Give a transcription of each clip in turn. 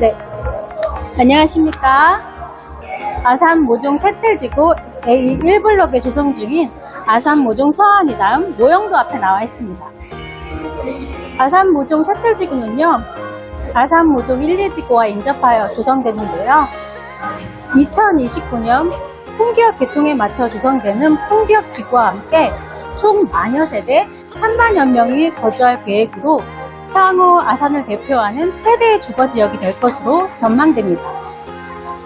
네. 안녕하십니까. 아산 모종 셋들지구 A1블럭에 조성 중인 아산 모종 서안이다음 모형도 앞에 나와 있습니다. 아산 모종 셋들지구는요, 아산 모종 1, 2지구와 인접하여 조성되는데요. 2029년 풍기역 개통에 맞춰 조성되는 풍기역 지구와 함께 총 만여 세대 3만여 명이 거주할 계획으로 향후 아산을 대표하는 최대의 주거 지역이 될 것으로 전망됩니다.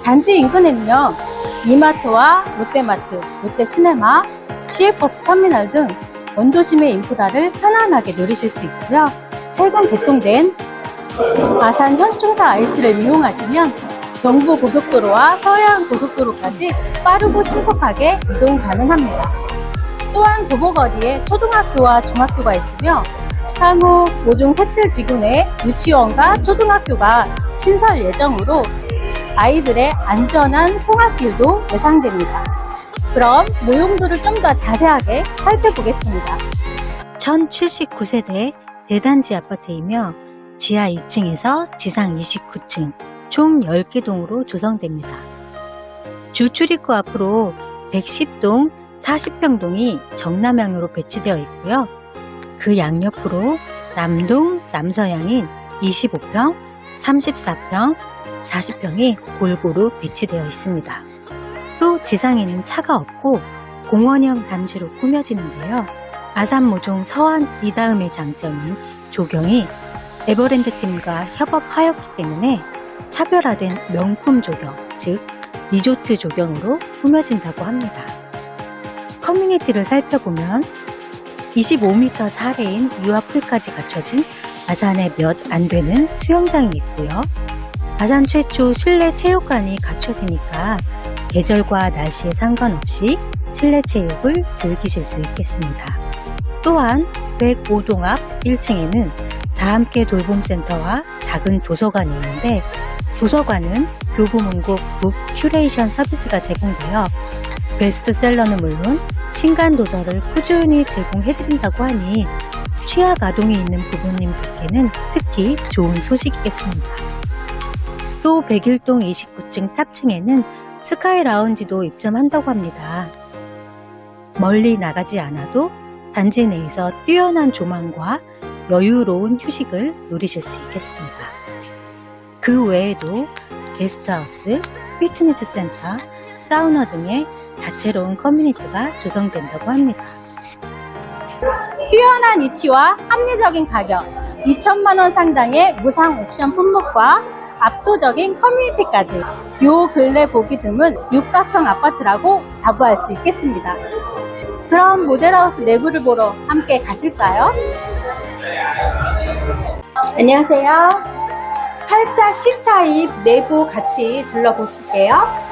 단지 인근에는요, 이마트와 롯데마트, 롯데시네마, 시외버스 터미널 등 원도심의 인프라를 편안하게 누리실 수 있고요. 최근 개통된 아산 현충사 IC를 이용하시면 경부 고속도로와 서해안 고속도로까지 빠르고 신속하게 이동 가능합니다. 또한 도보거리에 초등학교와 중학교가 있으며 향후 모종 셋들 지구 내 유치원과 초등학교가 신설 예정으로 아이들의 안전한 통학길도 예상됩니다. 그럼 모형도를 좀 더 자세하게 살펴보겠습니다. 1079세대 대단지 아파트이며 지하 2층에서 지상 29층 총 10개 동으로 조성됩니다. 주 출입구 앞으로 110동 40평동이 정남향로로 배치되어 있고요. 그 양옆으로 남동, 남서향인 25평, 34평, 40평이 골고루 배치되어 있습니다. 또 지상에는 차가 없고 공원형 단지로 꾸며지는데요. 아산 모종 서안 이다음의 장점인 조경이 에버랜드 팀과 협업하였기 때문에 차별화된 명품 조경, 즉 리조트 조경으로 꾸며진다고 합니다. 커뮤니티를 살펴보면 25m 사례인 유아풀까지 갖춰진 아산에 몇 안 되는 수영장이 있고요. 아산 최초 실내 체육관이 갖춰지니까 계절과 날씨에 상관없이 실내 체육을 즐기실 수 있겠습니다. 또한 105동 앞 1층에는 다함께 돌봄센터와 작은 도서관이 있는데 도서관은 교보문고 북 큐레이션 서비스가 제공되어 베스트셀러는 물론 신간 도서를 꾸준히 제공해드린다고 하니 취약 아동이 있는 부모님들께는 특히 좋은 소식이겠습니다. 또 101동 29층 탑층에는 스카이 라운지도 입점한다고 합니다. 멀리 나가지 않아도 단지 내에서 뛰어난 조망과 여유로운 휴식을 누리실 수 있겠습니다. 그 외에도 게스트하우스, 피트니스 센터, 사우나 등의 다채로운 커뮤니티가 조성된다고 합니다. 뛰어난 위치와 합리적인 가격, 2천만 원 상당의 무상 옵션 품목과 압도적인 커뮤니티까지 요 근래 보기 드문 육각형 아파트라고 자부할 수 있겠습니다. 그럼 모델하우스 내부를 보러 함께 가실까요? 안녕하세요. 84 C타입 내부 같이 둘러보실게요.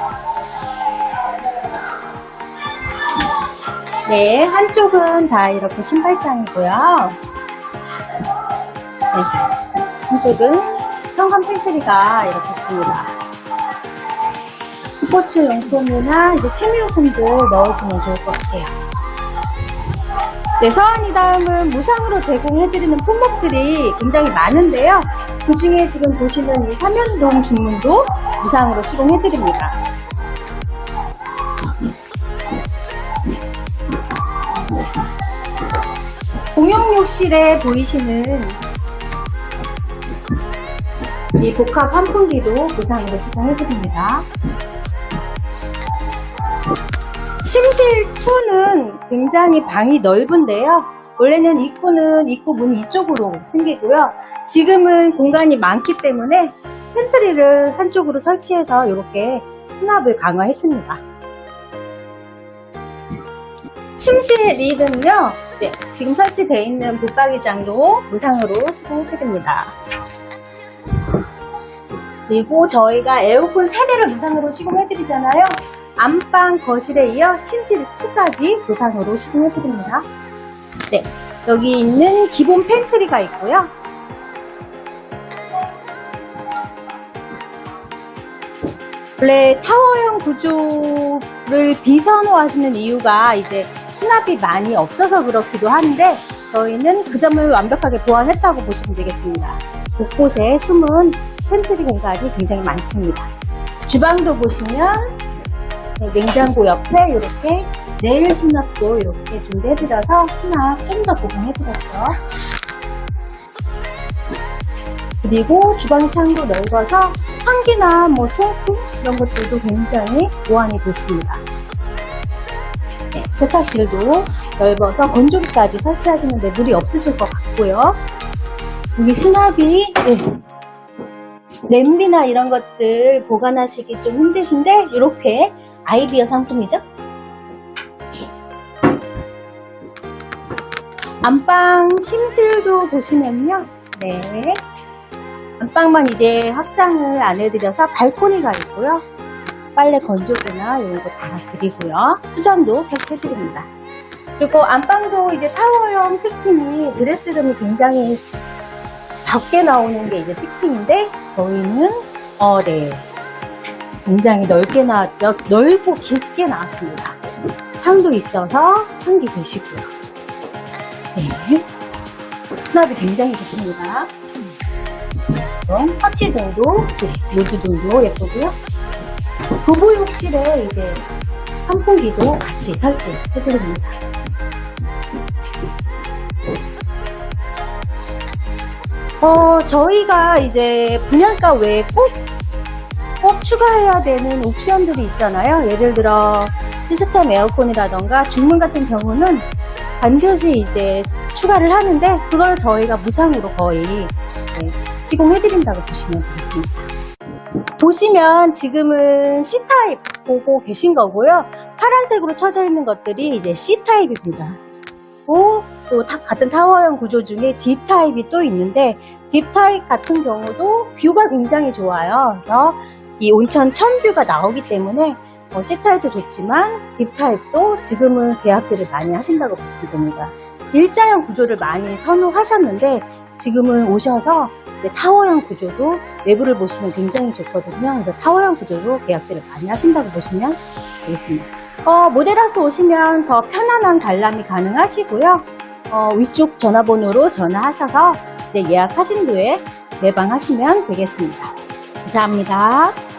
네, 한쪽은 다 이렇게 신발장이고요. 네, 한쪽은 현관 팬트리가 이렇게 있습니다. 스포츠 용품이나 이제 취미용품도 넣으시면 좋을 것 같아요. 네, 서한이 다음은 무상으로 제공해드리는 품목들이 굉장히 많은데요. 그 중에 지금 보시는 이 삼연동 중문도 무상으로 시공해드립니다. 공용욕실에 보이시는 이 복합 환풍기도 무상으로 시공해드립니다. 침실 2는 굉장히 방이 넓은데요. 원래는 입구는 입구 문이 이쪽으로 생기고요. 지금은 공간이 많기 때문에 팬트리를 한쪽으로 설치해서 이렇게 수납을 강화했습니다. 침실 2는요, 네, 지금 설치되어 있는 붙박이장도 무상으로 시공해드립니다. 그리고 저희가 에어컨 3대를 무상으로 시공해드리잖아요. 안방, 거실에 이어 침실 2까지 무상으로 시공해드립니다. 네, 여기 있는 기본 팬트리가 있고요. 원래 타워형 구조를 비선호하시는 이유가 이제 수납이 많이 없어서 그렇기도 한데 저희는 그 점을 완벽하게 보완했다고 보시면 되겠습니다. 곳곳에 숨은 팬트리 공간이 굉장히 많습니다. 주방도 보시면 네, 냉장고 옆에 이렇게 내일 수납도 이렇게 준비해드려서 수납 좀 더 보강해드렸죠. 그리고 주방 창도 넓어서 환기나 뭐 통풍 이런 것들도 굉장히 보완이 됐습니다. 네, 세탁실도 넓어서 건조기까지 설치하시는데 무리 없으실 것 같고요. 여기 수납이 네, 냄비나 이런 것들 보관하시기 좀 힘드신데 이렇게 아이디어 상품이죠. 안방 침실도 보시면요. 네. 안방만 이제 확장을 안 해드려서 발코니가 있고요. 빨래 건조기나 이런 거 다 드리고요. 수전도 설치해드립니다. 그리고 안방도 이제 타워형 특징이 드레스룸이 굉장히 적게 나오는 게 이제 특징인데 저희는 어, 네. 굉장히 넓게 나왔죠. 넓고 깊게 나왔습니다. 창도 있어서 환기 되시고요. 네. 수납이 굉장히 좋습니다. 그럼 터치등도, 네, 모드등도 예쁘고요. 부부욕실에 이제 선풍기도 같이 설치해드립니다. 어, 저희가 이제 분양가 외에 꼭, 꼭 추가해야 되는 옵션들이 있잖아요. 예를 들어, 시스템 에어컨이라던가 중문 같은 경우는 반드시 이제 추가를 하는데, 그걸 저희가 무상으로 거의 네, 시공해드린다고 보시면 되겠습니다. 보시면 지금은 C타입 보고 계신 거고요. 파란색으로 쳐져 있는 것들이 이제 C타입입니다. 또, 또 타- 같은 타워형 구조 중에 D타입이 또 있는데 D타입 같은 경우도 뷰가 굉장히 좋아요. 그래서 이 온천 천뷰가 나오기 때문에 어, C타입도 좋지만 D타입도 지금은 계약들을 많이 하신다고 보시면 됩니다. 일자형 구조를 많이 선호하셨는데 지금은 오셔서 타워형 구조도 내부를 보시면 굉장히 좋거든요. 그래서 타워형 구조로 계약들을 많이 하신다고 보시면 되겠습니다. 어, 모델하우스 오시면 더 편안한 관람이 가능하시고요. 어, 위쪽 전화번호로 전화하셔서 이제 예약하신 후에 내방하시면 되겠습니다. 감사합니다.